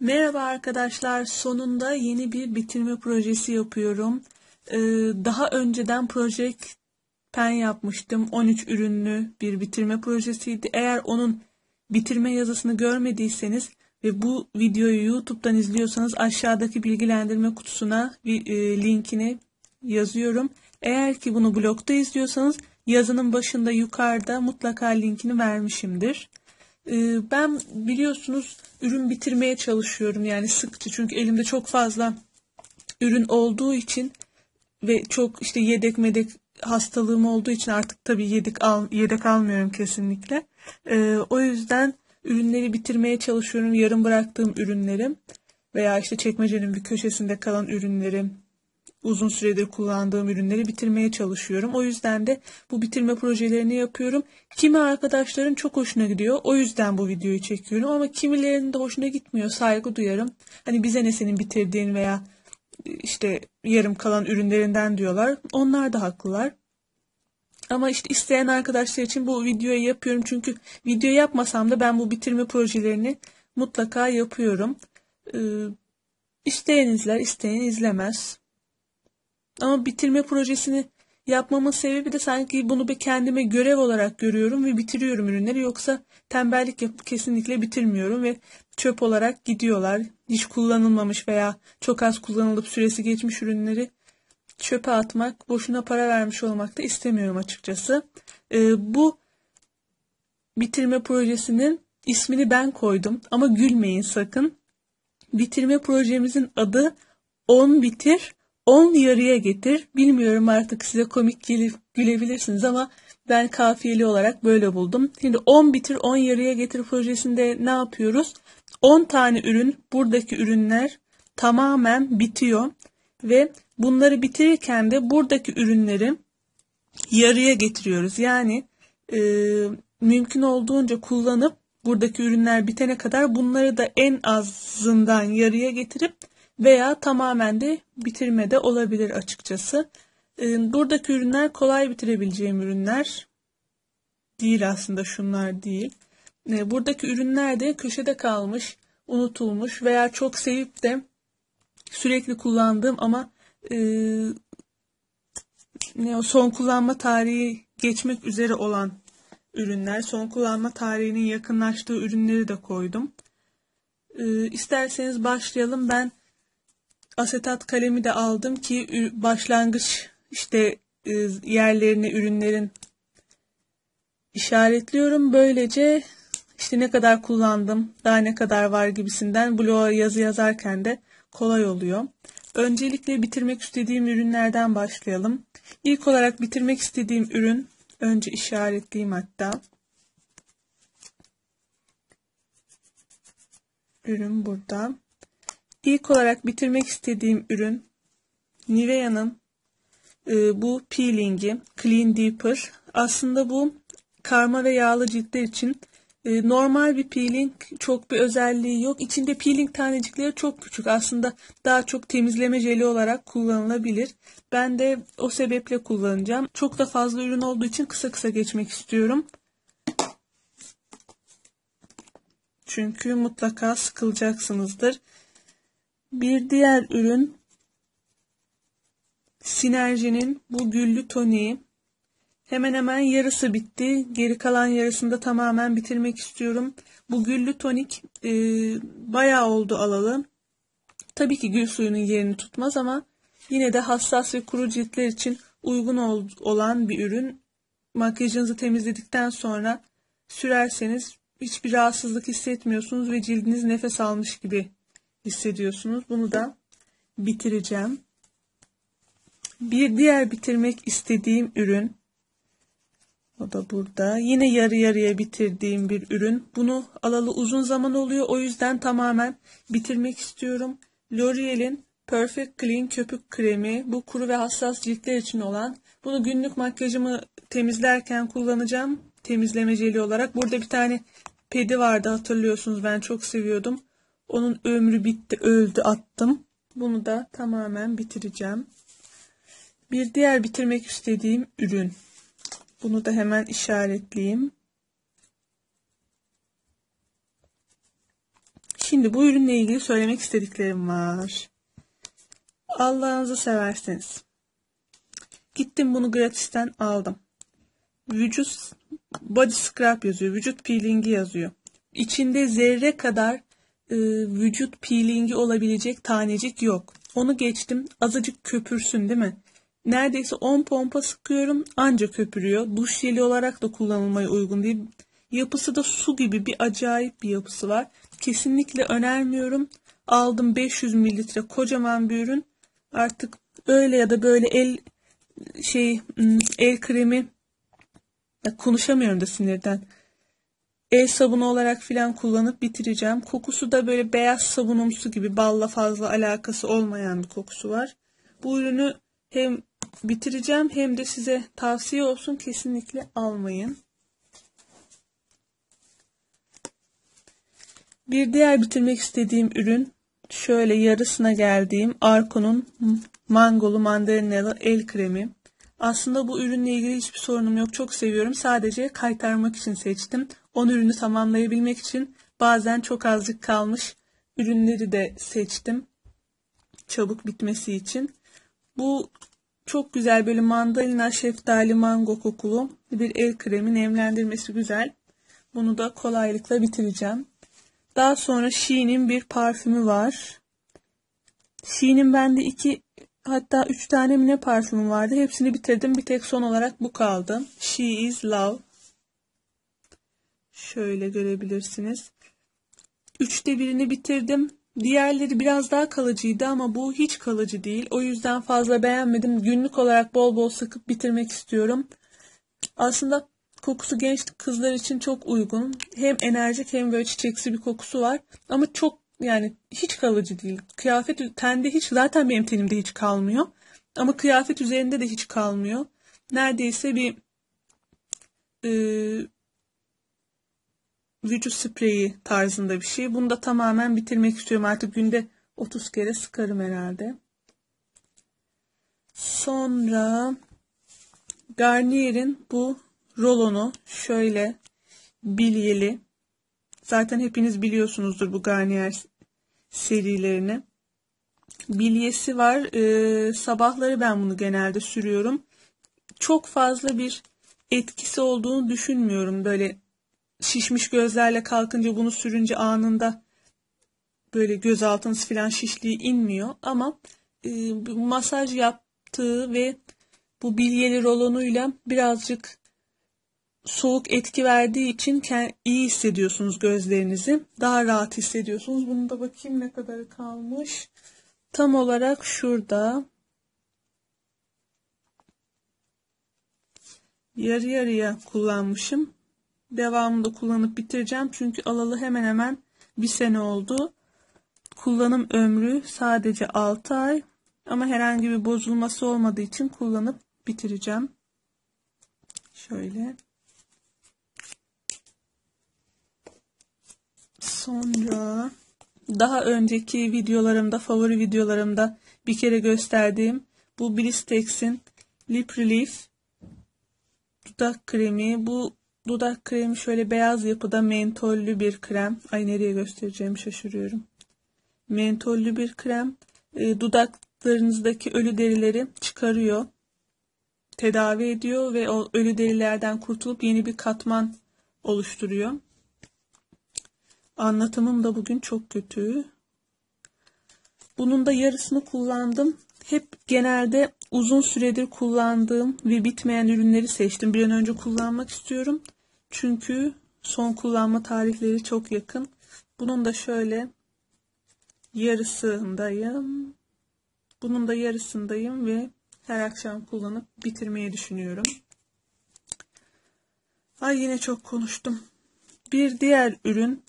Merhaba arkadaşlar. Sonunda yeni bir bitirme projesi yapıyorum. Ee, daha önceden Project Pen yapmıştım. 13 ürünlü bir bitirme projesiydi. Eğer onun bitirme yazısını görmediyseniz ve bu videoyu YouTube'dan izliyorsanız aşağıdaki bilgilendirme kutusuna bir e, linkini yazıyorum. Eğer ki bunu blogda izliyorsanız yazının başında yukarıda mutlaka linkini vermişimdir. Ee, ben biliyorsunuz ürün bitirmeye çalışıyorum yani sıkça çünkü elimde çok fazla ürün olduğu için ve çok işte yedek medek hastalığım olduğu için artık tabii yedek al, yedek almıyorum kesinlikle. Ee, o yüzden ürünleri bitirmeye çalışıyorum. Yarım bıraktığım ürünlerim veya işte çekmecenin bir köşesinde kalan ürünlerim uzun süredir kullandığım ürünleri bitirmeye çalışıyorum. O yüzden de bu bitirme projelerini yapıyorum. Kimi arkadaşların çok hoşuna gidiyor. O yüzden bu videoyu çekiyorum ama kimilerinin de hoşuna gitmiyor. Saygı duyarım. Hani bize ne senin bitirdiğin veya işte yarım kalan ürünlerinden diyorlar. Onlar da haklılar. Ama işte isteyen arkadaşlar için bu videoyu yapıyorum. Çünkü video yapmasam da ben bu bitirme projelerini mutlaka yapıyorum. Ee, isteyen izler, isteyen izlemez. Ama bitirme projesini yapmamın sebebi de sanki bunu bir kendime görev olarak görüyorum ve bitiriyorum ürünleri. Yoksa tembellik yapıp kesinlikle bitirmiyorum ve çöp olarak gidiyorlar. Hiç kullanılmamış veya çok az kullanılıp süresi geçmiş ürünleri çöpe atmak, boşuna para vermiş olmak da istemiyorum açıkçası. Ee, bu bitirme projesinin ismini ben koydum ama gülmeyin sakın. Bitirme projemizin adı 10 bitir 10 yarıya getir. Bilmiyorum artık size komik gelip gülebilirsiniz ama ben kafiyeli olarak böyle buldum. Şimdi 10 bitir 10 yarıya getir projesinde ne yapıyoruz? 10 tane ürün buradaki ürünler tamamen bitiyor ve bunları bitirirken de buradaki ürünleri yarıya getiriyoruz. Yani e, mümkün olduğunca kullanıp buradaki ürünler bitene kadar bunları da en azından yarıya getirip veya tamamen de bitirmede olabilir açıkçası. Ee, buradaki ürünler kolay bitirebileceğim ürünler değil aslında şunlar değil. Ee, buradaki ürünler de köşede kalmış, unutulmuş veya çok sevip de sürekli kullandığım ama e, ne o son kullanma tarihi geçmek üzere olan ürünler, son kullanma tarihinin yakınlaştığı ürünleri de koydum. E, isterseniz başlayalım. Ben asetat kalemi de aldım ki başlangıç işte e, yerlerini ürünlerin işaretliyorum. Böylece işte ne kadar kullandım, daha ne kadar var gibisinden bloğa yazı yazarken de kolay oluyor. Öncelikle bitirmek istediğim ürünlerden başlayalım. İlk olarak bitirmek istediğim ürün, önce işaretleyeyim hatta. Ürün burada. İlk olarak bitirmek istediğim ürün Nivea'nın e, bu peelingi Clean Deeper. Aslında bu karma ve yağlı ciltler için e, normal bir peeling çok bir özelliği yok. İçinde peeling tanecikleri çok küçük. Aslında daha çok temizleme jeli olarak kullanılabilir. Ben de o sebeple kullanacağım. Çok da fazla ürün olduğu için kısa kısa geçmek istiyorum. Çünkü mutlaka sıkılacaksınızdır. Bir diğer ürün Sinerji'nin bu güllü toniği. Hemen hemen yarısı bitti. Geri kalan yarısını da tamamen bitirmek istiyorum. Bu güllü tonik e, bayağı oldu alalı. Tabii ki gül suyunun yerini tutmaz ama yine de hassas ve kuru ciltler için uygun ol, olan bir ürün. Makyajınızı temizledikten sonra sürerseniz hiçbir rahatsızlık hissetmiyorsunuz ve cildiniz nefes almış gibi hissediyorsunuz. Bunu da bitireceğim. Bir diğer bitirmek istediğim ürün o da burada. Yine yarı yarıya bitirdiğim bir ürün. Bunu alalı uzun zaman oluyor. O yüzden tamamen bitirmek istiyorum. L'Oreal'in Perfect Clean köpük kremi. Bu kuru ve hassas ciltler için olan. Bunu günlük makyajımı temizlerken kullanacağım. Temizleme jeli olarak. Burada bir tane pedi vardı hatırlıyorsunuz. Ben çok seviyordum. Onun ömrü bitti, öldü, attım. Bunu da tamamen bitireceğim. Bir diğer bitirmek istediğim ürün. Bunu da hemen işaretleyeyim. Şimdi bu ürünle ilgili söylemek istediklerim var. Allah'ınızı severseniz. Gittim bunu gratisten aldım. Vücut body scrub yazıyor. Vücut peelingi yazıyor. İçinde zerre kadar e, vücut peelingi olabilecek tanecik yok. Onu geçtim. Azıcık köpürsün değil mi? Neredeyse 10 pompa sıkıyorum ancak köpürüyor. Duş jeli olarak da kullanılmaya uygun değil. Yapısı da su gibi bir acayip bir yapısı var. Kesinlikle önermiyorum. Aldım 500 mililitre kocaman bir ürün. Artık öyle ya da böyle el şey el kremi konuşamıyorum da sinirden. El sabunu olarak filan kullanıp bitireceğim. Kokusu da böyle beyaz sabunumsu gibi balla fazla alakası olmayan bir kokusu var. Bu ürünü hem bitireceğim hem de size tavsiye olsun kesinlikle almayın. Bir diğer bitirmek istediğim ürün şöyle yarısına geldiğim Arko'nun mangolu mandalinalı el kremi. Aslında bu ürünle ilgili hiçbir sorunum yok. Çok seviyorum. Sadece kaytarmak için seçtim. 10 ürünü tamamlayabilmek için bazen çok azıcık kalmış ürünleri de seçtim. Çabuk bitmesi için. Bu çok güzel böyle mandalina, şeftali, mango kokulu bir el kremi nemlendirmesi güzel. Bunu da kolaylıkla bitireceğim. Daha sonra Shein'in bir parfümü var. Shein'in bende iki hatta üç tane mi ne parfümü vardı. Hepsini bitirdim. Bir tek son olarak bu kaldı. She is Love. Şöyle görebilirsiniz. Üçte birini bitirdim. Diğerleri biraz daha kalıcıydı ama bu hiç kalıcı değil. O yüzden fazla beğenmedim. Günlük olarak bol bol sıkıp bitirmek istiyorum. Aslında kokusu genç kızlar için çok uygun. Hem enerjik hem böyle çiçeksi bir kokusu var. Ama çok yani hiç kalıcı değil. Kıyafet tende hiç zaten benim tenimde hiç kalmıyor. Ama kıyafet üzerinde de hiç kalmıyor. Neredeyse bir e, vücut spreyi tarzında bir şey. Bunu da tamamen bitirmek istiyorum. Artık günde 30 kere sıkarım herhalde. Sonra Garnier'in bu rolonu şöyle bilyeli. Zaten hepiniz biliyorsunuzdur bu Garnier serilerini. Bilyesi var. Ee, sabahları ben bunu genelde sürüyorum. Çok fazla bir etkisi olduğunu düşünmüyorum. Böyle şişmiş gözlerle kalkınca bunu sürünce anında böyle göz altınız falan şişliği inmiyor. Ama e, masaj yaptığı ve bu bilyeli rolonuyla birazcık soğuk etki verdiği için iyi hissediyorsunuz gözlerinizi. Daha rahat hissediyorsunuz. Bunu da bakayım ne kadar kalmış. Tam olarak şurada. Yarı yarıya kullanmışım. Devamında kullanıp bitireceğim. Çünkü alalı hemen hemen bir sene oldu. Kullanım ömrü sadece 6 ay. Ama herhangi bir bozulması olmadığı için kullanıp bitireceğim. Şöyle. Sonra daha önceki videolarımda, favori videolarımda bir kere gösterdiğim bu Blistex'in Lip Relief dudak kremi. Bu dudak kremi şöyle beyaz yapıda mentollü bir krem. Ay nereye göstereceğimi şaşırıyorum. Mentollü bir krem. E, dudaklarınızdaki ölü derileri çıkarıyor. Tedavi ediyor ve o ölü derilerden kurtulup yeni bir katman oluşturuyor. Anlatımım da bugün çok kötü. Bunun da yarısını kullandım. Hep genelde uzun süredir kullandığım ve bitmeyen ürünleri seçtim. Bir an önce kullanmak istiyorum. Çünkü son kullanma tarihleri çok yakın. Bunun da şöyle yarısındayım. Bunun da yarısındayım ve her akşam kullanıp bitirmeyi düşünüyorum. Ay yine çok konuştum. Bir diğer ürün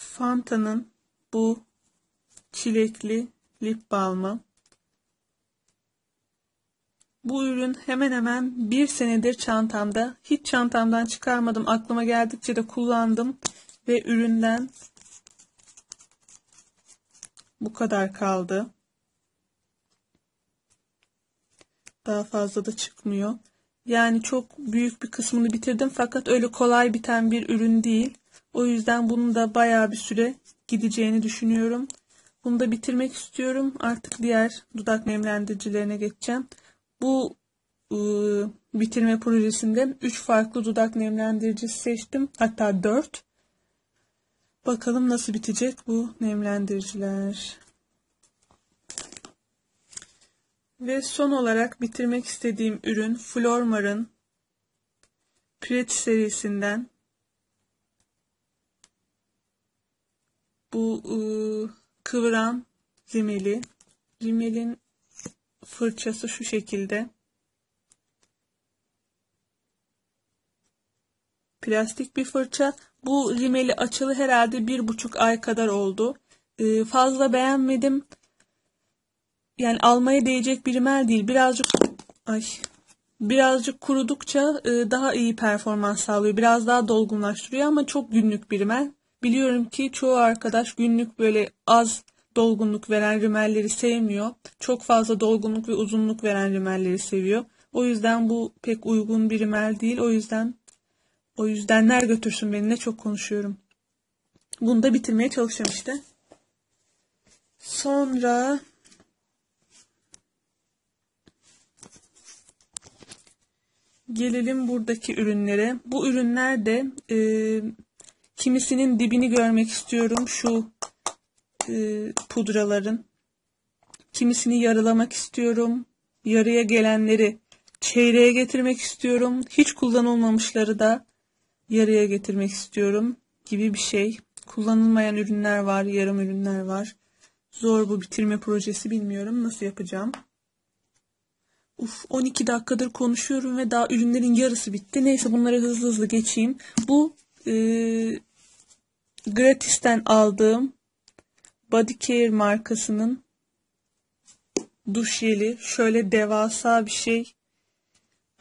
Fanta'nın bu çilekli lip balmı. Bu ürün hemen hemen bir senedir çantamda. Hiç çantamdan çıkarmadım. Aklıma geldikçe de kullandım. Ve üründen bu kadar kaldı. Daha fazla da çıkmıyor. Yani çok büyük bir kısmını bitirdim fakat öyle kolay biten bir ürün değil. O yüzden bunu da bayağı bir süre gideceğini düşünüyorum. Bunu da bitirmek istiyorum. Artık diğer dudak nemlendiricilerine geçeceğim. Bu ıı, bitirme projesinden 3 farklı dudak nemlendiricisi seçtim. Hatta 4. Bakalım nasıl bitecek bu nemlendiriciler. Ve son olarak bitirmek istediğim ürün Flormar'ın Purity serisinden bu ıı, kıvıran rimeli. Rimelin fırçası şu şekilde. Plastik bir fırça. Bu rimeli açılı herhalde bir buçuk ay kadar oldu. Ee, fazla beğenmedim. Yani almaya değecek bir rimel değil. Birazcık ay birazcık kurudukça e, daha iyi performans sağlıyor. Biraz daha dolgunlaştırıyor ama çok günlük bir rimel. Biliyorum ki çoğu arkadaş günlük böyle az dolgunluk veren rimelleri sevmiyor. Çok fazla dolgunluk ve uzunluk veren rimelleri seviyor. O yüzden bu pek uygun bir rimel değil. O yüzden o yüzdenler götürsün beni ne çok konuşuyorum. Bunu da bitirmeye çalışacağım işte. Sonra gelelim buradaki ürünlere. Bu ürünler de e, kimisinin dibini görmek istiyorum şu e, pudraların. Kimisini yarılamak istiyorum. Yarıya gelenleri çeyreğe getirmek istiyorum. Hiç kullanılmamışları da yarıya getirmek istiyorum gibi bir şey. Kullanılmayan ürünler var, yarım ürünler var. Zor bu bitirme projesi bilmiyorum nasıl yapacağım. Uf 12 dakikadır konuşuyorum ve daha ürünlerin yarısı bitti. Neyse bunları hızlı hızlı geçeyim. Bu e, gratisten aldığım Body Care markasının duş jeli. Şöyle devasa bir şey.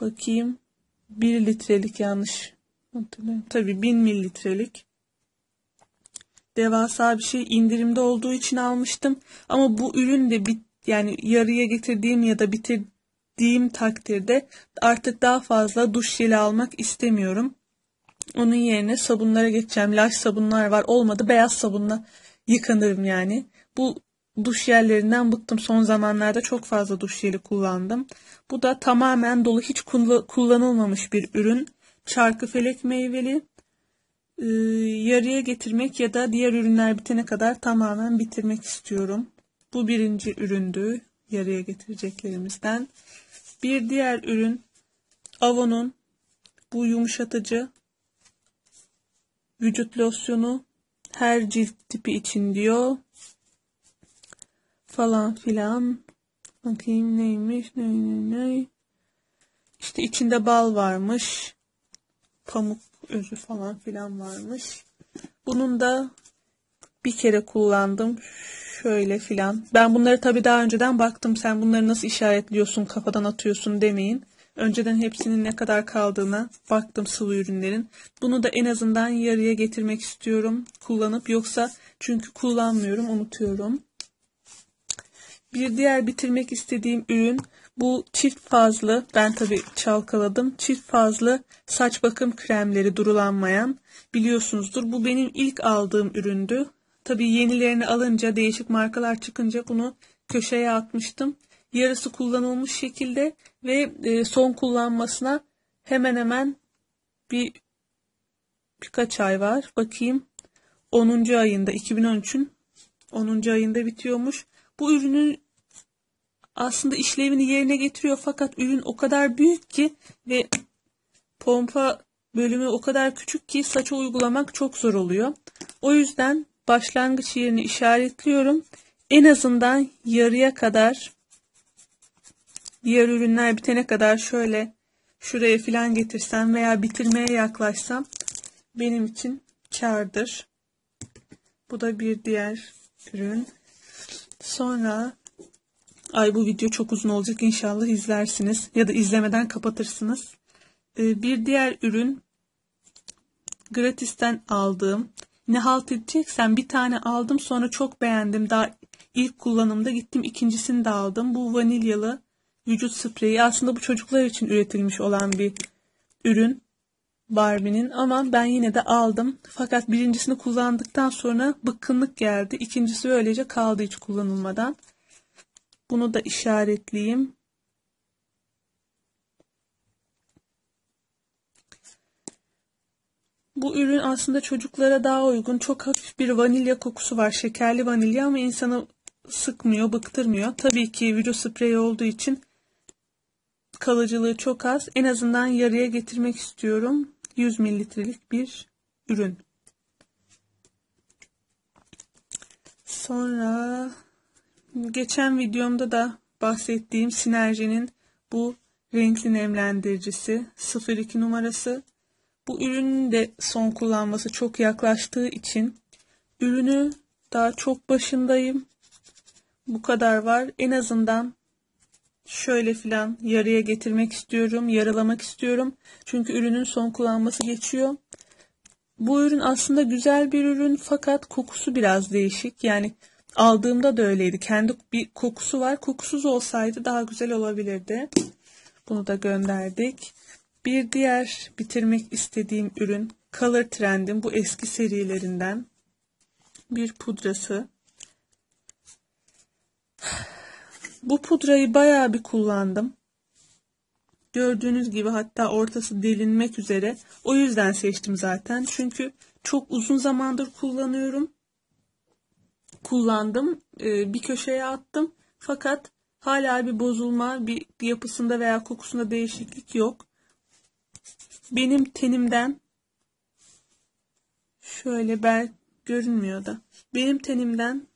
Bakayım. 1 litrelik yanlış hatırlıyorum. Tabii 1000 mililitrelik. Devasa bir şey indirimde olduğu için almıştım. Ama bu ürün de bit yani yarıya getirdiğim ya da bitirdiğim takdirde artık daha fazla duş jeli almak istemiyorum. Onun yerine sabunlara geçeceğim. Laş sabunlar var. Olmadı beyaz sabunla yıkanırım yani. Bu duş yerlerinden bıktım. Son zamanlarda çok fazla duş jeli kullandım. Bu da tamamen dolu hiç kullanılmamış bir ürün. Çarkı felek meyveli. Ee, yarıya getirmek ya da diğer ürünler bitene kadar tamamen bitirmek istiyorum. Bu birinci üründü yarıya getireceklerimizden. Bir diğer ürün Avon'un bu yumuşatıcı vücut losyonu her cilt tipi için diyor. Falan filan. Bakayım neymiş ne ne ne. İşte içinde bal varmış. Pamuk özü falan filan varmış. Bunun da bir kere kullandım. Şöyle filan. Ben bunları tabii daha önceden baktım. Sen bunları nasıl işaretliyorsun, kafadan atıyorsun demeyin. Önceden hepsinin ne kadar kaldığına baktım sıvı ürünlerin. Bunu da en azından yarıya getirmek istiyorum kullanıp yoksa çünkü kullanmıyorum unutuyorum. Bir diğer bitirmek istediğim ürün bu çift fazlı ben tabi çalkaladım çift fazlı saç bakım kremleri durulanmayan biliyorsunuzdur bu benim ilk aldığım üründü. Tabi yenilerini alınca değişik markalar çıkınca bunu köşeye atmıştım yarısı kullanılmış şekilde ve e, son kullanmasına hemen hemen bir birkaç ay var. Bakayım 10. ayında 2013'ün 10. ayında bitiyormuş. Bu ürünün aslında işlevini yerine getiriyor fakat ürün o kadar büyük ki ve pompa bölümü o kadar küçük ki saça uygulamak çok zor oluyor. O yüzden başlangıç yerini işaretliyorum. En azından yarıya kadar diğer ürünler bitene kadar şöyle şuraya filan getirsem veya bitirmeye yaklaşsam benim için kardır. Bu da bir diğer ürün. Sonra ay bu video çok uzun olacak inşallah izlersiniz ya da izlemeden kapatırsınız. Ee, bir diğer ürün gratisten aldığım ne halt edeceksen bir tane aldım sonra çok beğendim. Daha ilk kullanımda gittim ikincisini de aldım. Bu vanilyalı vücut spreyi aslında bu çocuklar için üretilmiş olan bir ürün. Barbie'nin ama ben yine de aldım. Fakat birincisini kullandıktan sonra bıkkınlık geldi. İkincisi öylece kaldı hiç kullanılmadan. Bunu da işaretleyeyim. Bu ürün aslında çocuklara daha uygun. Çok hafif bir vanilya kokusu var. Şekerli vanilya ama insanı sıkmıyor, bıktırmıyor. Tabii ki vücut spreyi olduğu için kalıcılığı çok az. En azından yarıya getirmek istiyorum. 100 mililitrelik bir ürün. Sonra geçen videomda da bahsettiğim Sinerji'nin bu renkli nemlendiricisi 02 numarası. Bu ürünün de son kullanması çok yaklaştığı için ürünü daha çok başındayım. Bu kadar var. En azından şöyle filan yarıya getirmek istiyorum, yarılamak istiyorum. Çünkü ürünün son kullanması geçiyor. Bu ürün aslında güzel bir ürün fakat kokusu biraz değişik. Yani aldığımda da öyleydi. Kendi bir kokusu var. Kokusuz olsaydı daha güzel olabilirdi. Bunu da gönderdik. Bir diğer bitirmek istediğim ürün Color Trend'in bu eski serilerinden bir pudrası. Bu pudrayı bayağı bir kullandım. Gördüğünüz gibi hatta ortası delinmek üzere. O yüzden seçtim zaten. Çünkü çok uzun zamandır kullanıyorum. Kullandım. Ee, bir köşeye attım. Fakat hala bir bozulma, bir yapısında veya kokusunda değişiklik yok. Benim tenimden şöyle ben görünmüyor da. Benim tenimden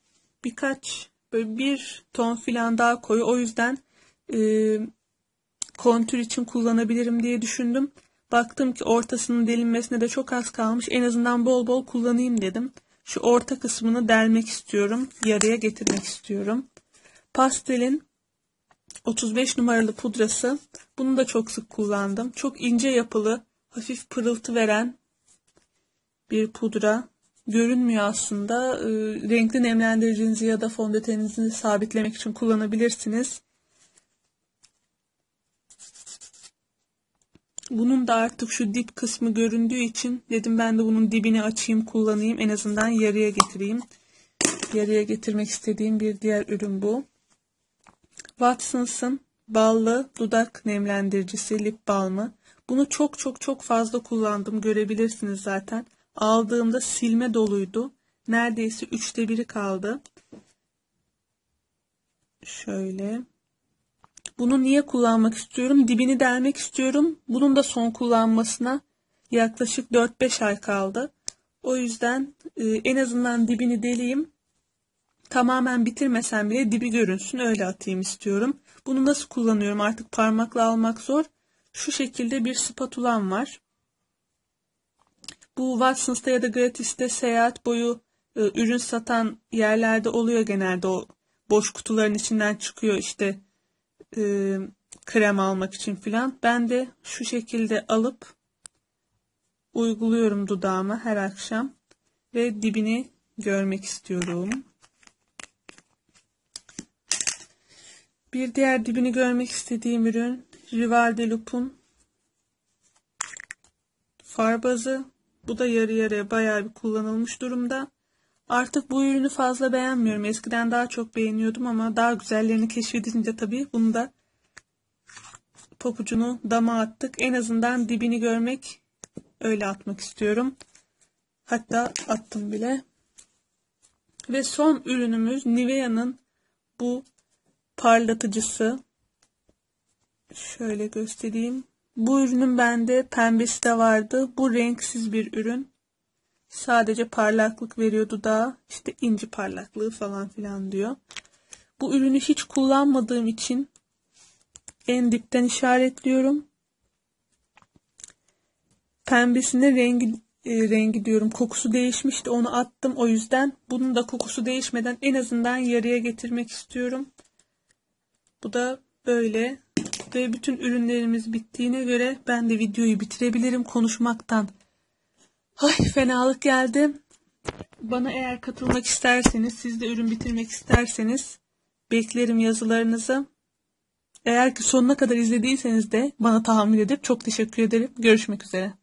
birkaç böyle bir ton filan daha koyu. O yüzden e, kontür için kullanabilirim diye düşündüm. Baktım ki ortasının delinmesine de çok az kalmış. En azından bol bol kullanayım dedim. Şu orta kısmını delmek istiyorum. Yarıya getirmek istiyorum. Pastelin 35 numaralı pudrası. Bunu da çok sık kullandım. Çok ince yapılı, hafif pırıltı veren bir pudra görünmüyor aslında. E, renkli nemlendiricinizi ya da fondöteninizi sabitlemek için kullanabilirsiniz. Bunun da artık şu dip kısmı göründüğü için dedim ben de bunun dibini açayım kullanayım. En azından yarıya getireyim. Yarıya getirmek istediğim bir diğer ürün bu. Watsons'ın ballı dudak nemlendiricisi lip balmı. Bunu çok çok çok fazla kullandım. Görebilirsiniz zaten. Aldığımda silme doluydu. Neredeyse üçte biri kaldı. Şöyle. Bunu niye kullanmak istiyorum? Dibini delmek istiyorum. Bunun da son kullanmasına yaklaşık 4-5 ay kaldı. O yüzden e, en azından dibini deleyim. Tamamen bitirmesem bile dibi görünsün öyle atayım istiyorum. Bunu nasıl kullanıyorum artık parmakla almak zor. Şu şekilde bir spatulam var. Bu Watsons'ta ya da Gratis'te seyahat boyu e, ürün satan yerlerde oluyor genelde o boş kutuların içinden çıkıyor işte e, krem almak için filan. Ben de şu şekilde alıp uyguluyorum dudağıma her akşam ve dibini görmek istiyorum. Bir diğer dibini görmek istediğim ürün Rival de Loup'un far bazı. Bu da yarı yarıya bayağı bir kullanılmış durumda. Artık bu ürünü fazla beğenmiyorum. Eskiden daha çok beğeniyordum ama daha güzellerini keşfedince tabii bunu da papucunu dama attık. En azından dibini görmek öyle atmak istiyorum. Hatta attım bile. Ve son ürünümüz Nivea'nın bu parlatıcısı. Şöyle göstereyim. Bu ürünün bende pembesi de vardı. Bu renksiz bir ürün. Sadece parlaklık veriyordu da işte inci parlaklığı falan filan diyor. Bu ürünü hiç kullanmadığım için en dipten işaretliyorum. Pembesine rengi e, rengi diyorum kokusu değişmişti onu attım o yüzden bunun da kokusu değişmeden en azından yarıya getirmek istiyorum. Bu da böyle ve bütün ürünlerimiz bittiğine göre ben de videoyu bitirebilirim konuşmaktan. Ay fenalık geldi. Bana eğer katılmak isterseniz, siz de ürün bitirmek isterseniz beklerim yazılarınızı. Eğer ki sonuna kadar izlediyseniz de bana tahammül edip çok teşekkür ederim. Görüşmek üzere.